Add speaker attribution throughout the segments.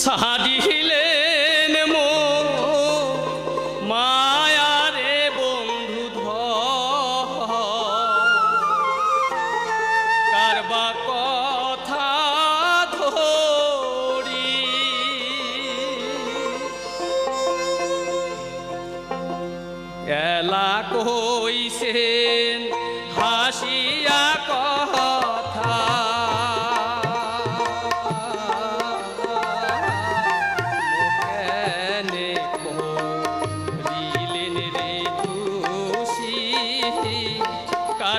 Speaker 1: সাজিলেন মো মায়ারে বন্ধু কারবা কথা ধরি। এলা কইছে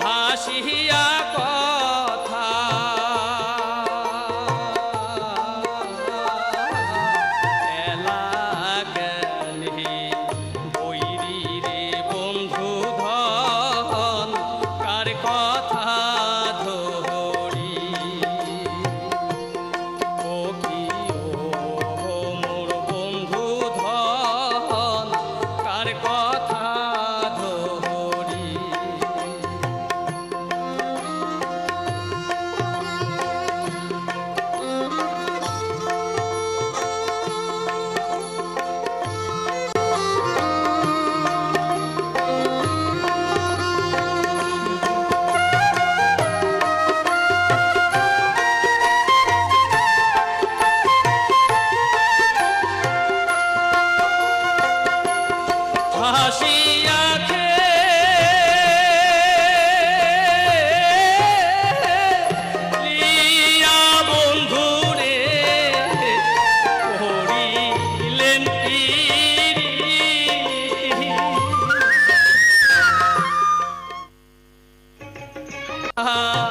Speaker 1: はしり Ah.